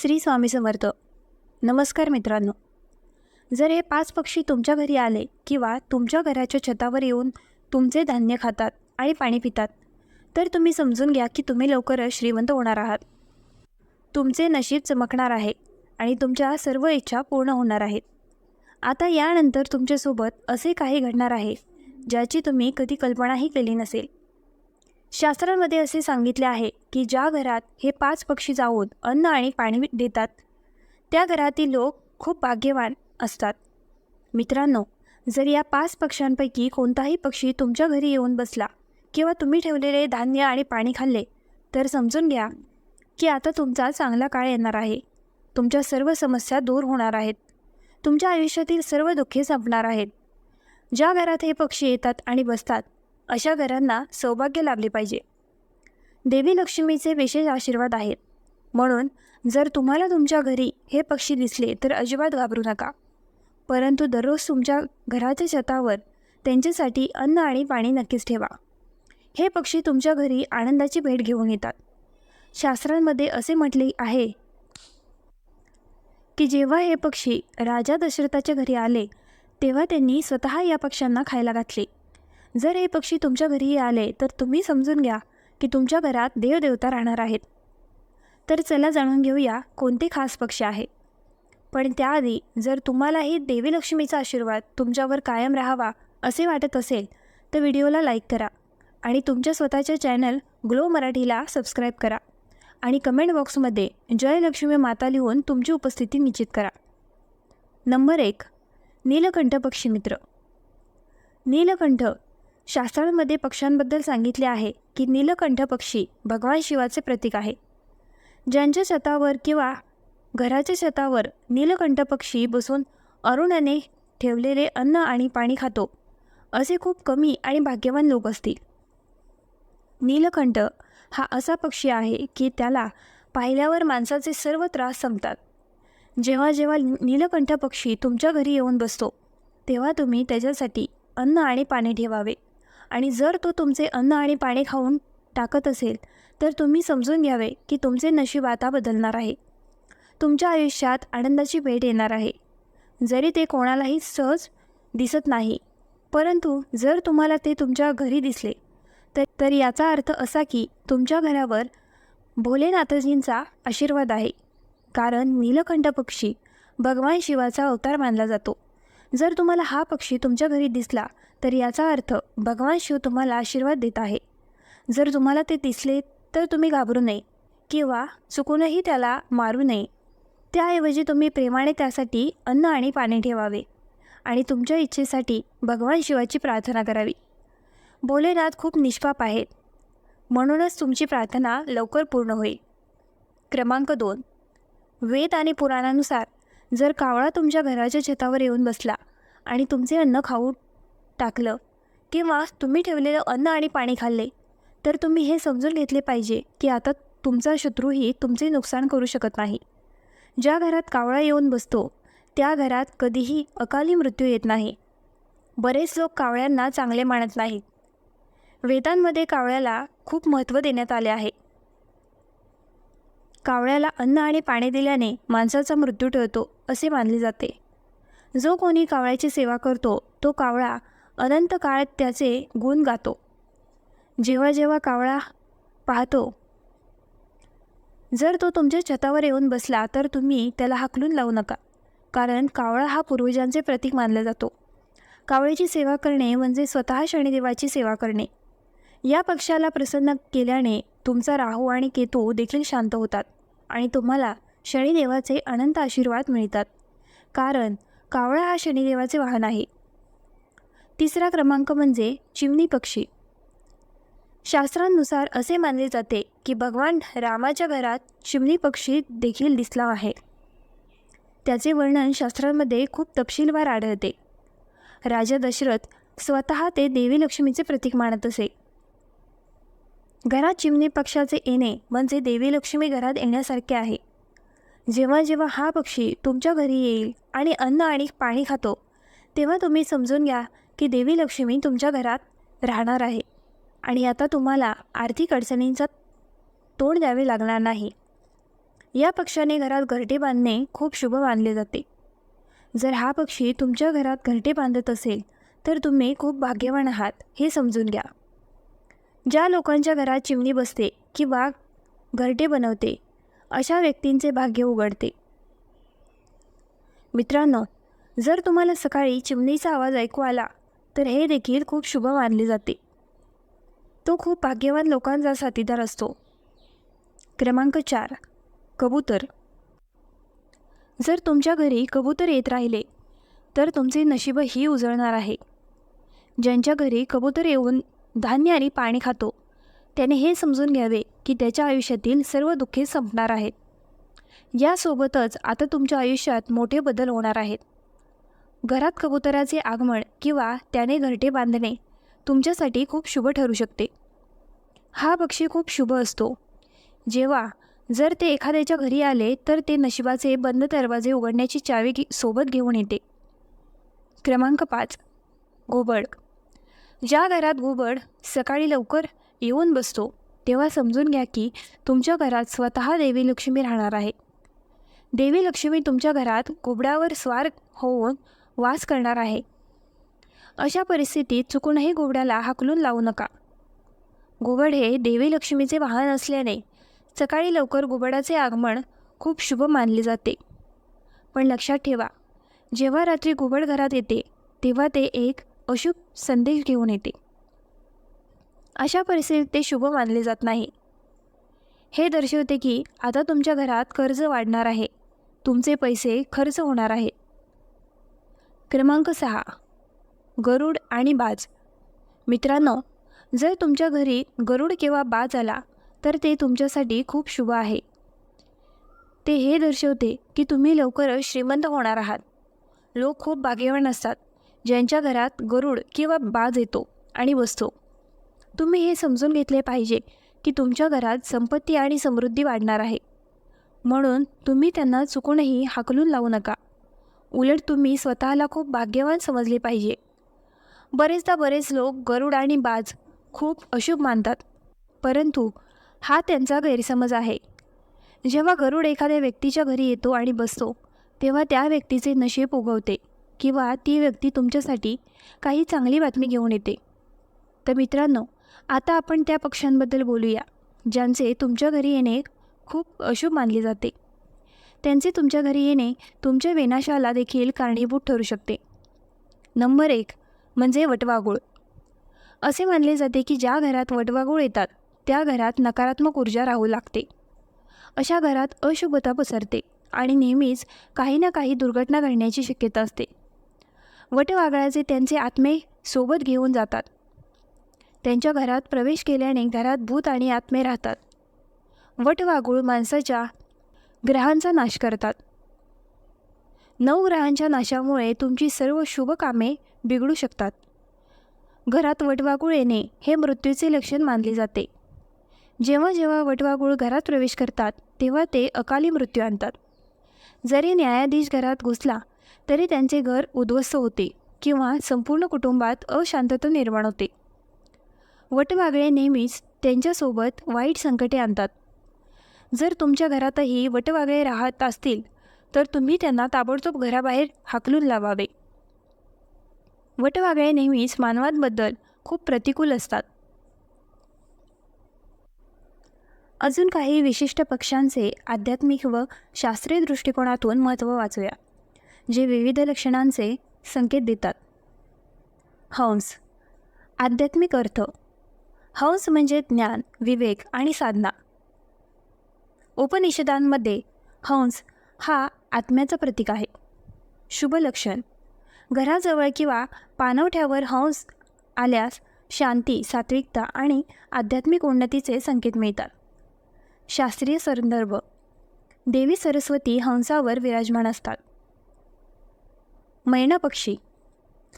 श्री स्वामी समर्थ. नमस्कार मित्रांनो. जर हे पाच पक्षी तुमच्या घरी आले किंवा तुमच्या घराच्या छतावर येऊन तुमचे धान्य खातात आणि पाणी पितात तर तुम्ही समजून घ्या की तुम्ही लवकरच श्रीमंत होणार आहात. तुमचे नशीब चमकणार आहे आणि तुमच्या सर्व इच्छा पूर्ण होणार आहेत. आता यानंतर तुमच्यासोबत असे काही घडणार आहे ज्याची तुम्ही कधी कल्पनाही केली नसेल. शास्त्रांमध्ये असे सांगितले आहे की ज्या घरात हे पाच पक्षी जाऊन अन्न आणि पाणी देतात त्या घरातील लोक खूप भाग्यवान असतात. मित्रांनो जर या पाच पक्ष्यांपैकी कोणताही पक्षी तुमच्या घरी येऊन बसला किंवा तुम्ही ठेवलेले धान्य आणि पाणी खाल्ले तर समजून घ्या की आता तुमचा चांगला काळ येणार आहे. तुमच्या सर्व समस्या दूर होणार आहेत. तुमच्या आयुष्यातील सर्व दुःखे संपणार आहेत. ज्या घरात हे पक्षी येतात आणि बसतात अशा घरांना सौभाग्य लाभले पाहिजे. देवी लक्ष्मीचे विशेष आशीर्वाद आहेत. म्हणून जर तुम्हाला तुमच्या घरी हे पक्षी दिसले तर अजिबात घाबरू नका. परंतु दररोज तुमच्या घराच्या छतावर त्यांच्यासाठी अन्न आणि पाणी नक्कीच ठेवा. हे पक्षी तुमच्या घरी आनंदाची भेट घेऊन येतात. शास्त्रांमध्ये असे म्हटले आहे की जेव्हा हे पक्षी राजा दशरथाच्या घरी आले तेव्हा त्यांनी स्वतः या पक्ष्यांना खायला घातले. जर हे पक्षी तुमच्या घरी आले तर तुम्ही समजून घ्या की तुमच्या घरात देवदेवता राहणार आहेत. तर चला जाणून घेऊया कोणते खास पक्षी आहे. पण त्याआधी जर तुम्हालाही देवी लक्ष्मीचा आशीर्वाद तुमच्यावर कायम राहावा असे वाटत असेल तर व्हिडिओला लाईक करा आणि तुमच्या स्वतःच्या चॅनल ग्लो मराठीला सबस्क्राईब करा आणि कमेंट बॉक्समध्ये जय लक्ष्मी माता लिहून तुमची उपस्थिती निश्चित करा. नंबर एक नीलकंठ पक्षी मित्र. नीलकंठ शास्त्रांमध्ये पक्ष्यांबद्दल सांगितले आहे की नीलकंठ पक्षी भगवान शिवाचे प्रतीक आहे. ज्यांच्या छतावर किंवा घराच्या छतावर नीलकंठ पक्षी बसून अरुणाने ठेवलेले अन्न आणि पाणी खातो असे खूप कमी आणि भाग्यवान लोक असतील. नीलकंठ हा असा पक्षी आहे की त्याला पाहिल्यावर माणसाचे सर्व त्रास संपतात. जेव्हा जेव्हा नीलकंठ पक्षी तुमच्या घरी येऊन बसतो तेव्हा तुम्ही त्याच्यासाठी अन्न आणि पाणी ठेवावे. आणि जर तो तुमचे अन्न आणि पाणी खाऊन टाकत असेल तर तुम्ही समजून घ्यावे की तुमचे नशीब आता बदलणार आहे. तुमच्या आयुष्यात आनंदाची भेट येणार आहे. जरी ते कोणालाही सहज दिसत नाही परंतु जर तुम्हाला ते तुमच्या घरी दिसले तर तर याचा अर्थ असा की तुमच्या घरावर भोलेनाथजींचा आशीर्वाद आहे. कारण नीलकंठ पक्षी भगवान शिवाचा अवतार मानला जातो. जर तुम्हाला हा पक्षी तुमच्या घरी दिसला तर याचा अर्थ भगवान शिव तुम्हाला आशीर्वाद देत आहे. जर तुम्हाला ते दिसले तर तुम्ही घाबरू नये किंवा चुकूनही त्याला मारू नये. त्याऐवजी तुम्ही प्रेमाने त्यासाठी अन्न आणि पाणी ठेवावे आणि तुमच्या इच्छेसाठी भगवान शिवाची प्रार्थना करावी. भोलेनाथ खूप निष्पाप आहेत. म्हणूनच तुमची प्रार्थना लवकर पूर्ण होईल. क्रमांक दोन. वेद आणि पुराणानुसार जर कावळा तुमच्या घराच्या छतावर येऊन बसला आणि तुमचे अन्न खाऊ टाकलं किंवा तुम्ही ठेवलेलं अन्न आणि पाणी खाल्ले तर तुम्ही हे समजून घेतले पाहिजे की आता तुमचा शत्रूही तुमचे नुकसान करू शकत नाही. ज्या घरात कावळा येऊन बसतो त्या घरात कधीही अकाली मृत्यू येत नाही. बरेच लोक कावळ्यांना चांगले मानत नाहीत. वेदांमध्ये कावळ्याला खूप महत्त्व देण्यात आले आहे. कावळ्याला अन्न आणि पाणी दिल्याने माणसाचा मृत्यू टळतो असे मानले जाते. जो कोणी कावळ्याची सेवा करतो तो कावळा अनंत काळात त्याचे गुण गातो. जेव्हा जेव्हा कावळा पाहतो जर तो तुमच्या छतावर येऊन बसला तर तुम्ही त्याला हाकलून लावू नका कारण कावळा हा पूर्वजांचे प्रतीक मानला जातो. कावळ्याची सेवा करणे म्हणजे स्वतः शनिदेवाची सेवा करणे. या पक्षाला प्रसन्न केल्याने तुमचा राहू आणि केतू देखील शांत होतात. आणि तुम्हाला शनिदेवाचे अनंत आशीर्वाद मिळतात. कारण कावळा हा शनिदेवाचे वाहन आहे. तिसरा क्रमांक म्हणजे चिमणी पक्षी. शास्त्रांनुसार असे मानले जाते की भगवान रामाच्या घरात चिमणी पक्षी देखील दिसला आहे. त्याचे वर्णन शास्त्रांमध्ये खूप तपशीलवार आढळते. राजा दशरथ स्वतः ते देवी लक्ष्मीचे प्रतीक मानत असे. घरात चिमणी पक्षाचे येणे म्हणजे देवी लक्ष्मी घरात येण्यासारखे आहे. जेव्हा जेव्हा हा पक्षी तुमच्या घरी येईल आणि अन्न आणि पाणी खातो तेव्हा तुम्ही समजून घ्या की देवी लक्ष्मी तुमच्या घरात राहणार आहे आणि आता तुम्हाला आर्थिक अडचणींचा तोंड द्यावे लागणार नाही. या पक्षाने घरात घरटे बांधणे खूप शुभ मानले जाते. जर हा पक्षी तुमच्या घरात घरटे बांधत असेल तर तुम्ही खूप भाग्यवान आहात हे समजून घ्या. ज्या लोकांच्या घरात चिमणी बसते किंवा घरटे बनवते अशा व्यक्तींचे भाग्य उघडते. मित्रांनो जर तुम्हाला सकाळी चिमणीचा आवाज ऐकू आला तर हे देखील खूप शुभ मानले जाते. तो खूप भाग्यवान लोकांचा साथीदार असतो. क्रमांक चार कबूतर. जर तुमच्या घरी कबूतर येत राहिले तर तुमचे नशीबही उजळणार आहे. ज्यांच्या घरी कबूतर येऊन धान्य आणि पाणी खातो. त्याने हे समजून घ्यावे की त्याच्या आयुष्यातील सर्व दुःखे संपणार आहेत. यासोबतच आता तुमच्या आयुष्यात मोठे बदल होणार आहेत. घरात कबुतराचे आगमन किंवा त्याने घरटे बांधणे तुमच्यासाठी खूप शुभ ठरू शकते. हा पक्षी खूप शुभ असतो. जेव्हा जर ते एखाद्याच्या घरी आले तर ते नशिबाचे बंद दरवाजे उघडण्याची चावी घे सोबत घेऊन येते. क्रमांक पाच. घोबड ज्या घरात घोबड सकाळी लवकर येऊन बसतो तेव्हा समजून घ्या की तुमच्या घरात स्वतः देवी लक्ष्मी राहणार आहे. देवी लक्ष्मी तुमच्या घरात घोबडावर स्वार होऊन वास करणार आहे. अशा परिस्थितीत चुकूनही घोबड्याला हाकलून लावू नका. घुबड हे देवी लक्ष्मीचे वाहन असल्याने सकाळी लवकर घुबडाचे आगमन खूप शुभ मानले जाते. पण लक्षात ठेवा जेव्हा रात्री घुबड घरात येते तेव्हा ते एक अशुभ संदेश घेऊन येते. अशा परिस्थितीत ते शुभ मानले जात नाही. हे दर्शवते की आता तुमच्या घरात कर्ज वाढणार आहे. तुमचे पैसे खर्च होणार आहेत क्रमांक सहा. गरुड आणि बाज. मित्रांनो जर तुमच्या घरी गरुड किंवा बाज आला तर ते तुमच्यासाठी खूप शुभ आहे. ते हे दर्शवते की तुम्ही लवकरच श्रीमंत होणार आहात. लोक खूप भाग्यवान असतात. ज्यांच्या घरात गरुड किंवा बाज येतो आणि बसतो. तुम्ही हे समजून घेतले पाहिजे की तुमच्या घरात संपत्ती आणि समृद्धी वाढणार आहे. म्हणून तुम्ही त्यांना चुकूनही हाकलून लावू नका. उलट तुम्ही स्वतःला खूप भाग्यवान समजले पाहिजे. बरेचदा बरेच लोक गरुड आणि बाज खूप अशुभ मानतात परंतु हा त्यांचा गैरसमज आहे. जेव्हा गरुड एखाद्या व्यक्तीच्या घरी येतो आणि बसतो तेव्हा त्या व्यक्तीचे नशीब उगवते. किंवा ती व्यक्ती तुमच्यासाठी काही चांगली बातमी घेऊन येते. तर मित्रांनो आता आपण त्या पक्ष्यांबद्दल बोलूया ज्यांचे तुमच्या घरी येणे खूप अशुभ मानले जाते. त्यांचे तुमच्या घरी येणे तुमच्या विनाशाला देखील कारणीभूत ठरू शकते. नंबर एक म्हणजे वटवागुळ असे मानले जाते की ज्या घरात वटवागुळ येतात त्या घरात नकारात्मक ऊर्जा राहू लागते. अशा घरात अशुभता पसरते आणि नेहमीच काही ना काही दुर्घटना घडण्याची शक्यता असते. वटवागळाचे त्यांचे आत्मे सोबत घेऊन जातात. त्यांच्या घरात प्रवेश केल्याने घरात भूत आणि आत्मे राहतात. वटवागूळ माणसाच्या ग्रहांचा नाश करतात. नऊ ग्रहांच्या नाशामुळे तुमची सर्व शुभ कामे बिघडू शकतात. घरात वटवागुळ येणे हे मृत्यूचे लक्षण मानले जाते. जेव्हा जेव्हा वटवागुळ घरात प्रवेश करतात तेव्हा ते अकाली मृत्यू आणतात. जरी न्यायाधीश घरात घुसला तरी त्यांचे घर उद्ध्वस्त होते किंवा संपूर्ण कुटुंबात अशांतता निर्माण होते. वटवागळे नेहमीच त्यांच्यासोबत वाईट संकटे आणतात. जर तुमच्या घरातही वटवागळे राहत असतील तर तुम्ही त्यांना ताबडतोब घराबाहेर हाकलून लावावे. वटवागळे नेहमीच मानवांबद्दल खूप प्रतिकूल असतात. अजून काही विशिष्ट पक्ष्यांचे आध्यात्मिक व शास्त्रीय दृष्टिकोनातून महत्त्व वाचूया. जे विविध लक्षणांचे संकेत देतात. हंस आध्यात्मिक अर्थ. हंस म्हणजे ज्ञान विवेक आणि साधना. उपनिषदांमध्ये हंस हा आत्म्याचं प्रतीक आहे. शुभ लक्षण. घराजवळ किंवा पाणवठ्यावर हंस आल्यास शांती सात्विकता आणि आध्यात्मिक उन्नतीचे संकेत मिळतात. शास्त्रीय संदर्भ. देवी सरस्वती हंसावर विराजमान असतात. मैना पक्षी.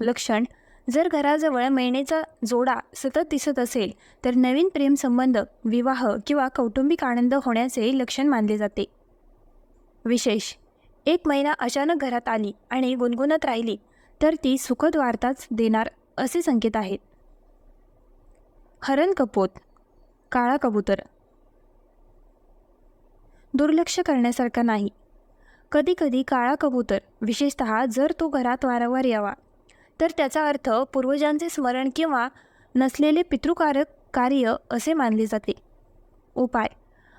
लक्षण जर घराजवळ मैनेचा जोडा सतत दिसत असेल तर नवीन प्रेमसंबंध विवाह किंवा कौटुंबिक आनंद होण्याचे लक्षण मानले जाते. विशेष एक महिना अचानक घरात आली आणि गुणगुणत राहिली तर ती सुखद वार्ताच देणार असे संकेत आहेत. हरण कपोत काळा कबूतर. दुर्लक्ष करण्यासारखा नाही. कधीकधी काळा कबूतर विशेषत जर तो घरात वारंवार यावा तर त्याचा अर्थ पूर्वजांचे स्मरण किंवा नसलेले पितृकारक कार्य असे मानले जाते. उपाय.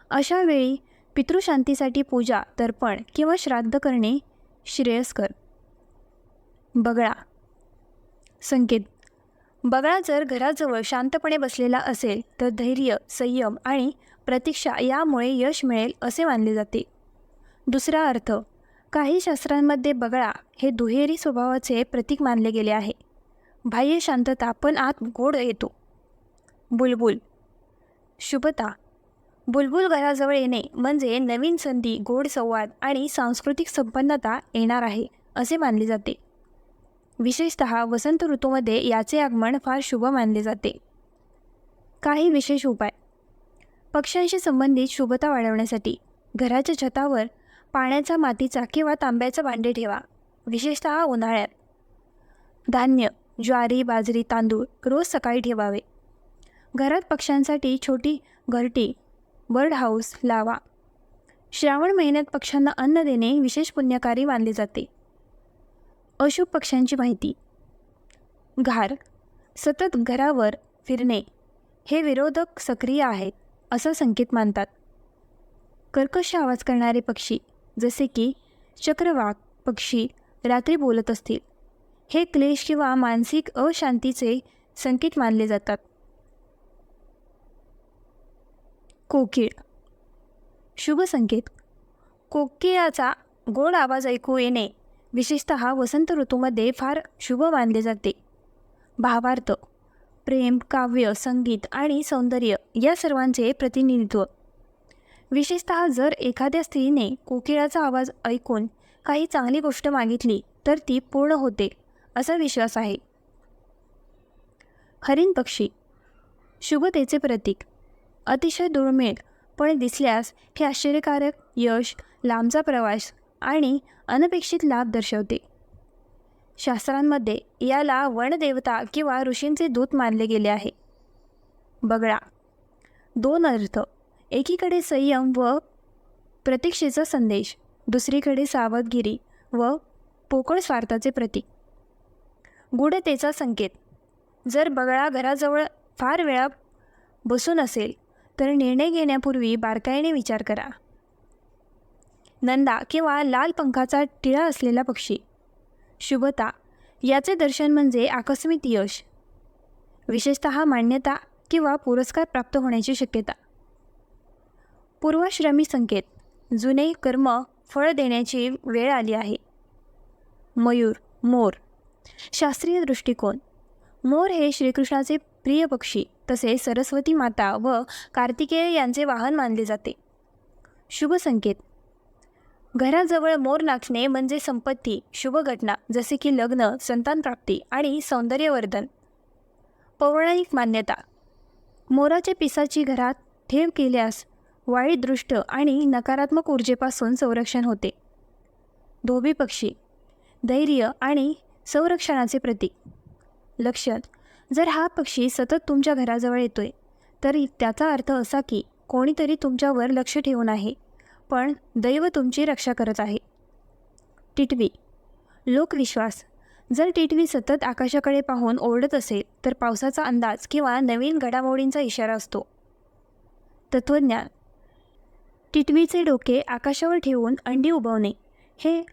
अशा वेळी पितृशांतीसाठी पूजा तर्पण किंवा श्राद्ध करणे श्रेयस्कर. बगळा. संकेत. बगळा जर घराजवळ शांतपणे बसलेला असेल तर धैर्य संयम आणि प्रतीक्षा यामुळे यश मिळेल असे मानले जाते. दुसरा अर्थ. काही शास्त्रांमध्ये बगळा हे दुहेरी स्वभावाचे प्रतीक मानले गेले आहे. बाह्य शांतता पण आत गोड येतो. बुलबुल. शुभता. बुलबुल घराजवळ येणे म्हणजे नवीन संधी गोड संवाद आणि सांस्कृतिक संपन्नता येणार आहे असे मानले जाते. विशेषत वसंत ऋतूमध्ये याचे आगमन फार शुभ मानले जाते. काही विशेष उपाय. पक्ष्यांशी संबंधित शुभता वाढवण्यासाठी घराच्या छतावर पाण्याचा मातीचा किंवा तांब्याचं भांडे ठेवा विशेषत उन्हाळ्यात. धान्य ज्वारी बाजरी तांदूळ रोज सकाळी ठेवावे. घरात पक्ष्यांसाठी छोटी घरटी बर्ड हाऊस लावा. श्रावण महिन्यात पक्ष्यांना अन्न देणे विशेष पुण्यकारी मानले जाते. अशुभ पक्ष्यांची माहिती. घार सतत घरावर फिरणे हे विरोधक सक्रिय आहेत असा संकेत मानतात. कर्कश आवाज करणारे पक्षी जसे की चक्रवाक पक्षी रात्री बोलत असतील. हे क्लेश किंवा मानसिक अशांतीचे संकेत मानले जातात. कोकिळ. शुभ संकेत. कोकिळाचा गोड आवाज ऐकू येणे विशेषत वसंत ऋतूमध्ये फार शुभ मानले जाते. भावार्थ प्रेम काव्य संगीत आणि सौंदर्य या सर्वांचे प्रतिनिधित्व. विशेषत जर एखाद्या स्त्रीने कोकिळाचा आवाज ऐकून काही चांगली गोष्ट मागितली तर ती पूर्ण होते असा विश्वास आहे. हरिण पक्षी. शुभतेचे प्रतीक. अतिशय दुर्मिळ पण दिसल्यास हे आश्चर्यकारक यश लांबचा प्रवास आणि अनपेक्षित लाभ दर्शवते. शास्त्रांमध्ये याला वनदेवता किंवा ऋषींचे दूत मानले गेले आहे. बगळा. दोन अर्थ. एकीकडे संयम व प्रतीक्षेचा संदेश दुसरीकडे सावधगिरी व पोकळ स्वार्थाचे प्रतीक. गूढतेचा संकेत. जर बगळा घराजवळ फार वेळा बसून असेल तर निर्णय घेण्यापूर्वी बारकाईने विचार करा. नंदा किंवा लाल पंखाचा टिळा असलेला पक्षी. शुभता. याचे दर्शन म्हणजे आकस्मिक यश. विशेषत मान्यता किंवा पुरस्कार प्राप्त होण्याची शक्यता. पूर्वाश्रमी संकेत. जुने कर्म फळ देण्याची वेळ आली आहे. मयूर मोर. शास्त्रीय दृष्टिकोन. मोर हे श्रीकृष्णाचे प्रिय पक्षी तसेच सरस्वती माता व कार्तिकेय यांचे वाहन मानले जाते. शुभ संकेत. घराजवळ मोर नाचणे म्हणजे संपत्ती शुभ घटना जसे की लग्न संतानप्राप्ती आणि सौंदर्यवर्धन. पौराणिक मान्यता. मोराच्या पिसाची घरात ठेव केल्यास वाईट दृष्ट आणि नकारात्मक ऊर्जेपासून संरक्षण होते. धोबी पक्षी धैर्य आणि संरक्षणाचे प्रतीक. लक्षात जर हा पक्षी सतत तुमच्या घराजवळ येतोय तर त्याचा अर्थ असा की कोणीतरी तुमच्यावर लक्ष ठेवून आहे पण दैव तुमची रक्षा करत आहे. टिटवी लोकविश्वास. जर टिटवी सतत आकाशाकडे पाहून ओरडत असेल तर पावसाचा अंदाज किंवा नवीन घडामोडींचा इशारा असतो. तत्त्वज्ञान टिटवीचे डोके आकाशावर ठेवून अंडी उभवणे हे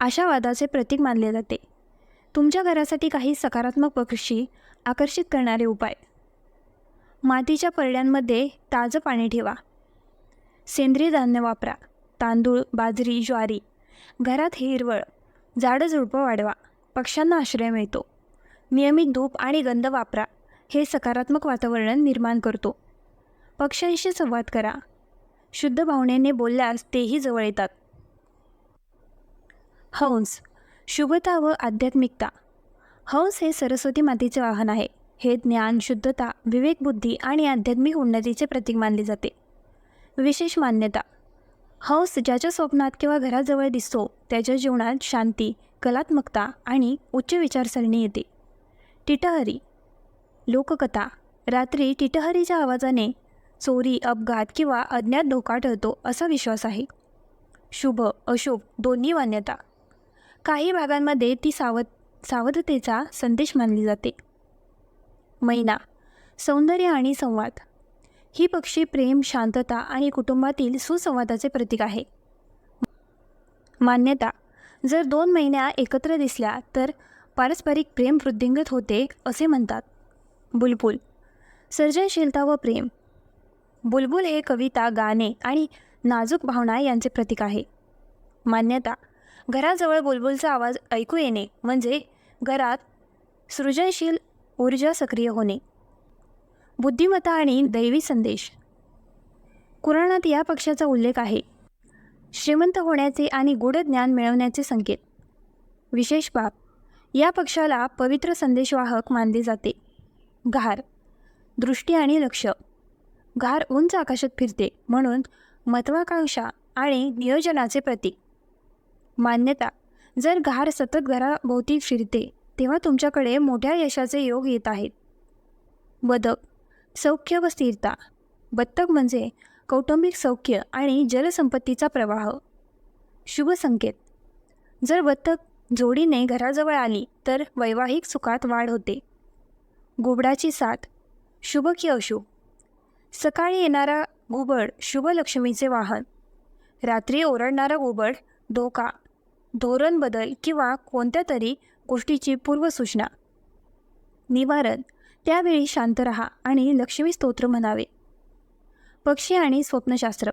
आशावादाचे प्रतीक मानले जाते. तुमच्या घरासाठी काही सकारात्मक पक्षी आकर्षित करणारे उपाय. मातीच्या परड्यांमध्ये ताजं पाणी ठेवा. सेंद्रिय धान्य वापरा. तांदूळ बाजरी ज्वारी घरात हिरवळ झाडं झुडपं वाढवा. पक्ष्यांना आश्रय मिळतो. नियमित धूप आणि गंध वापरा. हे सकारात्मक वातावरण निर्माण करतो. पक्ष्यांशी संवाद करा. शुद्ध भावनेने बोलल्यास तेही जवळ येतात. हंस शुभता व आध्यात्मिकता. हंस हे सरस्वती मातेचे वाहन आहे. हे ज्ञान शुद्धता विवेकबुद्धी आणि आध्यात्मिक उन्नतीचे प्रतीक मानले जाते. विशेष मान्यता. हंस ज्याच्या स्वप्नात किंवा घराजवळ दिसतो त्याच्या जीवनात शांती कलात्मकता आणि उच्च विचारसरणी येते. टिटहरी लोककथा. रात्री टिटहरीच्या आवाजाने चोरी अपघात किंवा अज्ञात धोका ठरतो असा विश्वास आहे. शुभ अशुभ दोन्ही मान्यता. काही भागांमध्ये ती सावध सावधतेचा संदेश मानली जाते. मैना सौंदर्य आणि संवाद. ही पक्षी प्रेम शांतता आणि कुटुंबातील सुसंवादाचे प्रतीक आहे. मान्यता. जर दोन महिन्या एकत्र दिसल्या तर पारस्परिक प्रेम वृद्धिंगत होते असे म्हणतात. बुलबुल. सर्जनशीलता व प्रेम. बुलबुल हे कविता गाणे आणि नाजूक भावना यांचे प्रतीक आहे. मान्यता घराजवळ बुलबुलचा आवाज ऐकू येणे म्हणजे घरात सृजनशील ऊर्जा सक्रिय होणे. बुद्धिमत्ता आणि दैवी संदेश. कुराणात या पक्षाचा उल्लेख आहे. श्रीमंत होण्याचे आणि गूढ ज्ञान मिळवण्याचे संकेत. विशेष बाब या पक्षाला पवित्र संदेशवाहक मानले जाते. घार दृष्टी आणि लक्ष. घार उंच आकाशात फिरते म्हणून महत्वाकांक्षा आणि नियोजनाचे प्रतीक. मान्यता जर घार सतत घराभोवती फिरते तेव्हा तुमच्याकडे मोठ्या यशाचे योग येत आहेत. बदक सौख्य व स्थिरता. बत्तक म्हणजे कौटुंबिक सौख्य आणि जलसंपत्तीचा प्रवाह. शुभ संकेत जर बत्तक जोडीने घराजवळ आली तर वैवाहिक सुखात वाढ होते. घुबडाची साथ शुभ की अशुभ. सकाळी येणारा घुबड शुभलक्ष्मीचे वाहन. रात्री ओरडणारा घुबड धोका धोरण बदल किंवा कोणत्या तरी गोष्टीची पूर्वसूचना. निवारण. त्यावेळी शांत रहा आणि लक्ष्मी स्तोत्र म्हणावे. पक्षी आणि स्वप्नशास्त्र.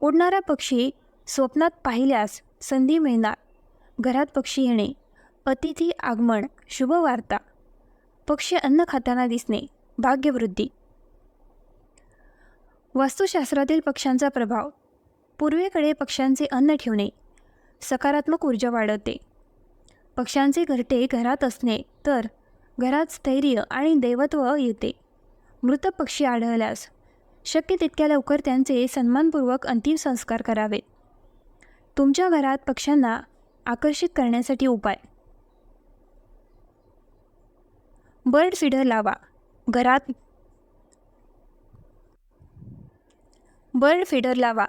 उडणारा पक्षी स्वप्नात पाहिल्यास संधी मिळणार. घरात पक्षी येणे. अतिथी आगमन शुभवार्ता. पक्षी अन्न खाताना दिसणे. भाग्यवृद्धी. वास्तुशास्त्रातील पक्ष्यांचा प्रभाव. पूर्वेकडे पक्ष्यांचे अन्न ठेवणे सकारात्मक ऊर्जा वाढवते. पक्ष्यांचे घरटे घरात असणे तर घरात स्थैर्य आणि दैवत्व येते. मृत पक्षी आढळल्यास शक्य तितक्या लवकर त्यांचे सन्मानपूर्वक अंतिम संस्कार करावेत. तुमच्या घरात पक्ष्यांना आकर्षित करण्यासाठी उपाय. बर्ड फिडर लावा. घरात बर्ड फीडर लावा.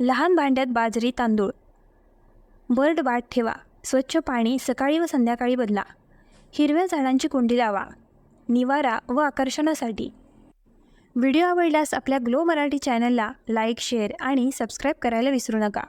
लहान भांड्यात बाजरी तांदूळ. बर्ड वाट ठेवा. स्वच्छ पाणी सकाळी व संध्याकाळी बदला. हिरव्या झाडांची कुंडी लावा. निवारा व आकर्षणासाठी. व्हिडिओ आवडल्यास आपल्या ग्लो मराठी चॅनलला लाईक शेअर आणि सबस्क्राईब करायला विसरू नका.